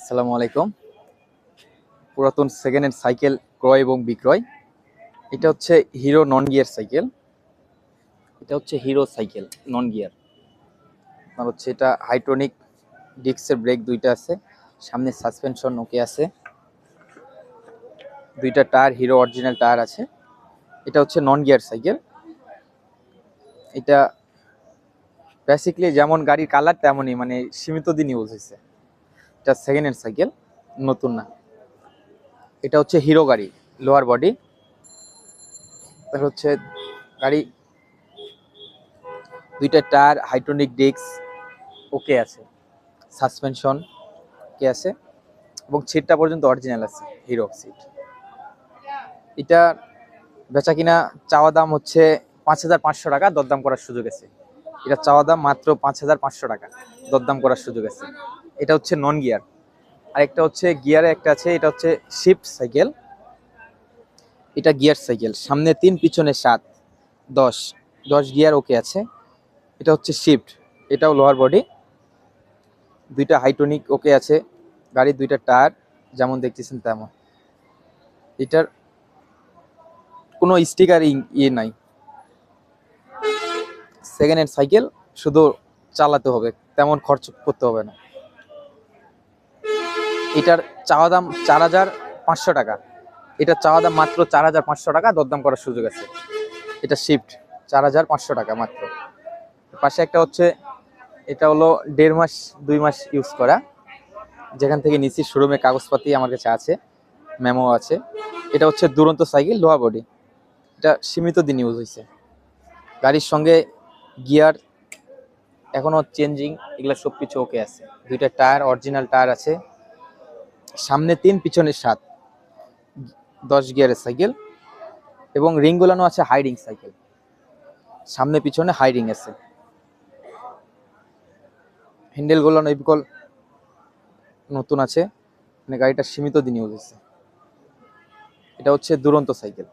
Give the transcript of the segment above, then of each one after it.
আসসালামু আলাইকুম। পুরাতন সেকেন্ড হ্যান্ড সাইকেল ক্রয় এবং বিক্রয়। এটা হচ্ছে হিরো নন গিয়ার সাইকেল এটা হচ্ছে হিরো সাইকেল নন গিয়ার আপনার হচ্ছে এটা হাইট্রনিক ডিস্কের ব্রেক দুইটা আছে। সামনে সাসপেনশন ওকে আছে। দুইটা টায়ার হিরো অরিজিনাল টায়ার আছে। এটা হচ্ছে নন গিয়ার সাইকেল এটা বেসিক্যালি যেমন গাড়ির কালার তেমনই মানে সীমিত দিন ইউজ হয়েছে এটা সেকেন্ড হ্যান্ড সাইকেল নতুন না। এটা হচ্ছে হিরো গাড়ি লোয়ার বডি তার হচ্ছে গাড়ি, দুইটা টায়ার হাইড্রোনিক ডিস্ক ওকে আছে। সাসপেনশন কে আছে। এবং সিটটা পর্যন্ত অরিজিনাল আছে হিরো সিট এটা বেচা কিনা, চাওয়া দাম হচ্ছে পাঁচ হাজার পাঁচশো টাকা, দরদাম করার সুযোগ আছে। এটা চাওয়া দাম মাত্র পাঁচ হাজার পাঁচশো টাকা, দরদাম করার সুযোগ আছে। এটা হচ্ছে নন গিয়ার আর একটা হচ্ছে গিয়ারে একটা আছে, এটা হচ্ছে শিফট সাইকেল এটা গিয়ার সাইকেল সামনে তিন, পিছনে সাত। দশ। দশ গিয়ার ওকে আছে। এটা হচ্ছে শিফট এটাও লোয়ার বডি দুইটা হাইটনিক ওকে আছে। গাড়ির দুইটা টায়ার যেমন দেখতেছেন তেমন। এটার কোনো স্টিকার ইয়ে নাই। সেকেন্ড হ্যান্ড সাইকেল শুধু চালাতে হবে। তেমন খরচ করতে হবে না। এটার চাওয়া দাম চার হাজার পাঁচশো টাকা। এটা চাওয়া দাম মাত্র চার হাজার পাঁচশো টাকা, দরদাম করার সুযোগ আছে। এটা শিফট চার হাজার পাঁচশো টাকা মাত্র। পাশে একটা হচ্ছে, এটা হলো দেড় মাস, দুই মাস ইউজ করা। যেখান থেকে নিচি শোরুমে কাগজপাতি আমার কাছে আছে মেমো আছে। এটা হচ্ছে দুরন্ত সাইকেল লোহা বডি এটা সীমিত দিন ইউজ হয়েছে গাড়ির সঙ্গে গিয়ার এখনও চেঞ্জিং এগুলো সব কিছু ওকে আছে। দুইটা টায়ার অরিজিনাল টায়ার আছে। সামনে তিন, পিছনে সাত। দশ গিয়ারের সাইকেল এবং রিংগুলানো আছে হাইডিং সাইকেল। সামনে, পিছনে হাইডিং আছে। হ্যান্ডেল গুলানো বিকল নতুন আছে। মানে গাড়িটা সীমিত দিন ইউজ হয়েছে এটা হচ্ছে দুরন্ত সাইকেল।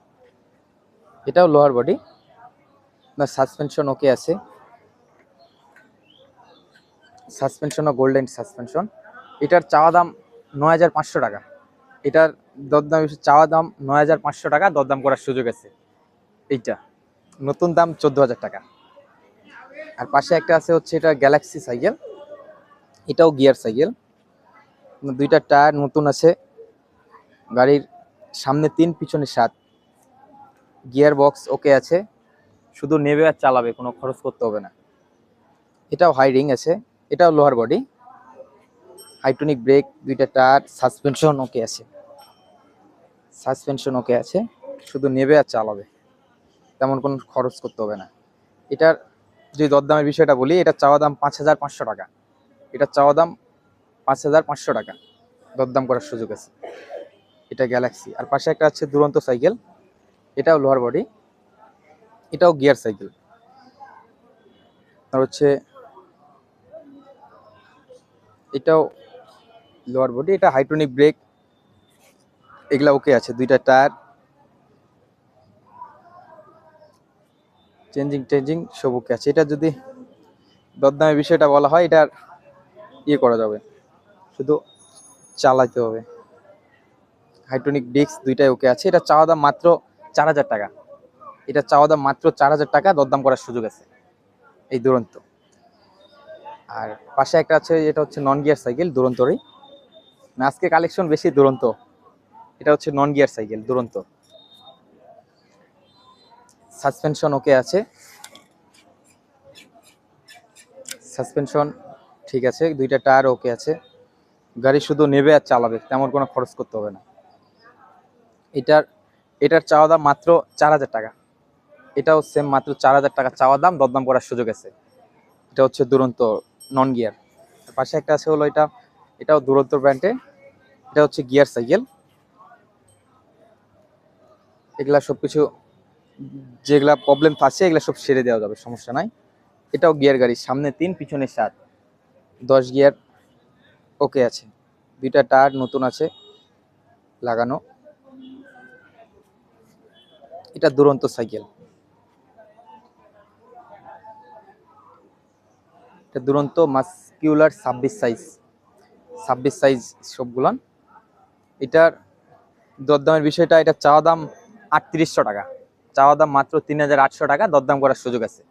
এটাও লোহার বডি আপনার সাসপেনশন ওকে আছে। সাসপেনশনও গোল্ডেন সাসপেনশন এটার চাওয়া দাম নয় হাজার পাঁচশো টাকা। এটার দরদাম চাওয়া দাম নয় হাজার পাঁচশো টাকা, দরদাম করার সুযোগ আছে। এইটা, নতুন দাম চোদ্দ হাজার টাকা। আর পাশে একটা আছে হচ্ছে এটা গ্যালাক্সি সাইকেল। এটাও গিয়ার সাইকেল। দুইটা টায়ার নতুন আছে। গাড়ির সামনে তিন, পিছনে সাত। গিয়ার বক্স ওকে আছে। শুধু নেবে আর চালাবে, কোনো খরচ করতে হবে না। এটাও হাই রিং আছে। এটাও লোহার বডি হাইটনিক ব্রেক, দুইটা টায়ার, সাসপেনশন ওকে আছে। সাসপেনশন ওকে আছে, শুধু নেবে আর চালাবে। তেমন কোনো খরচ করতে হবে না। এটার যদি দরদামের বিষয়টা বলি, এটা চাওয়া দাম পাঁচ হাজার পাঁচশো টাকা। এটা চাওয়া দাম পাঁচ হাজার পাঁচশো টাকা। দরদাম করার সুযোগ আছে। এটা গ্যালাক্সি। আর পাশে একটা আছে দুরন্ত সাইকেল। এটাও লোহার বডি। এটাও গিয়ার সাইকেল। আর হচ্ছে, এটাও লোয়ার বডি এটা হাইড্রোনিক ব্রেক এগুলা ওকে আছে, দুইটা টায়ার চেঞ্জিং টেঞ্জিং সব ওকে আছে। এটা যদি দরদামের বিষয়টা বলা হয়, এটার ইয়ে করা যাবে। শুধু চালাতে হবে। হাইড্রোনিক ডিস্ক দুইটাই ওকে আছে। এটা চাওয়া দাম মাত্র চার হাজার টাকা। এটা চাওয়া দাম মাত্র চার হাজার টাকা, দরদাম করার সুযোগ আছে এই দুরন্ত। আর পাশে একটা আছে এটা হচ্ছে নন গিয়ার সাইকেল দুরন্তরই। আজকে কালেকশন বেশি দুরন্ত। এটা হচ্ছে নন গিয়ার সাইকেল দুরন্ত। সাসপেনশন ওকে আছে। সাসপেনশন ঠিক আছে, দুইটা টায়ার ওকে আছে। গাড়ি শুধু নেবে আর চালাবে, তেমন কোনো খরচ করতে হবে না। এটার এটার চাওয়া দাম মাত্র চার হাজার টাকা। এটাও সেম মাত্র চার হাজার টাকা চাওয়া দাম, দরদাম করার সুযোগ আছে। এটা হচ্ছে দুরন্ত নন গিয়ার পাশে একটা আছে হলো এটা এটাও দুরন্ত ব্র্যান্ডে এটা হচ্ছে গিয়ার সাইকেল। এগুলা সব কিছু যেগুলা প্রবলেম আছে, এগুলা সব সেরে দেওয়া যাবে, সমস্যা নাই। এটাও গিয়ার গাড়ি সামনে তিন, পিছনে সাত। দশ গিয়ার ওকে আছে। দুইটা টায়ার নতুন আছে, লাগানো। এটা দুরন্ত সাইকেল। এটা দুরন্ত মাস্কিউলার ছাব্বিশ সাইজ ছাব্বিশ সাইজ সবগুলান। এটার দরদামের বিষয়টা, এটা চাওয়া দাম আটত্রিশশো টাকা। চাওয়া দাম মাত্র তিন হাজার আটশো টাকা, দরদাম করার সুযোগ আছে।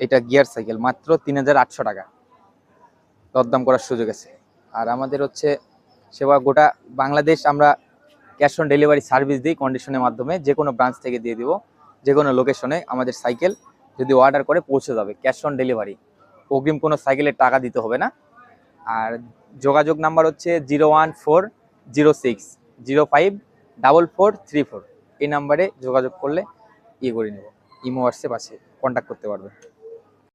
এটা গিয়ার সাইকেল, মাত্র তিন হাজার আটশো টাকা। দরদাম করার সুযোগ আছে। আর আমাদের হচ্ছে সেবা গোটা বাংলাদেশ আমরা ক্যাশ অন ডেলিভারি সার্ভিস দিই কন্ডিশনের মাধ্যমে, যে কোনো ব্রাঞ্চ থেকে দিয়ে দিব, যে কোনো লোকেশনে আমাদের সাইকেল যদি অর্ডার করে পৌঁছে যাবে, ক্যাশ অন ডেলিভারি। অগ্রিম কোনো সাইকেলের টাকা দিতে হবে না। আর যোগাযোগ নাম্বার হচ্ছে zero one four zero six zero five double four three four. এই নাম্বারে যোগাযোগ করলে ইয়ে করে নেব। ইমো হোয়াটসঅ্যাপ আছে কন্ট্যাক্ট করতে পারবে।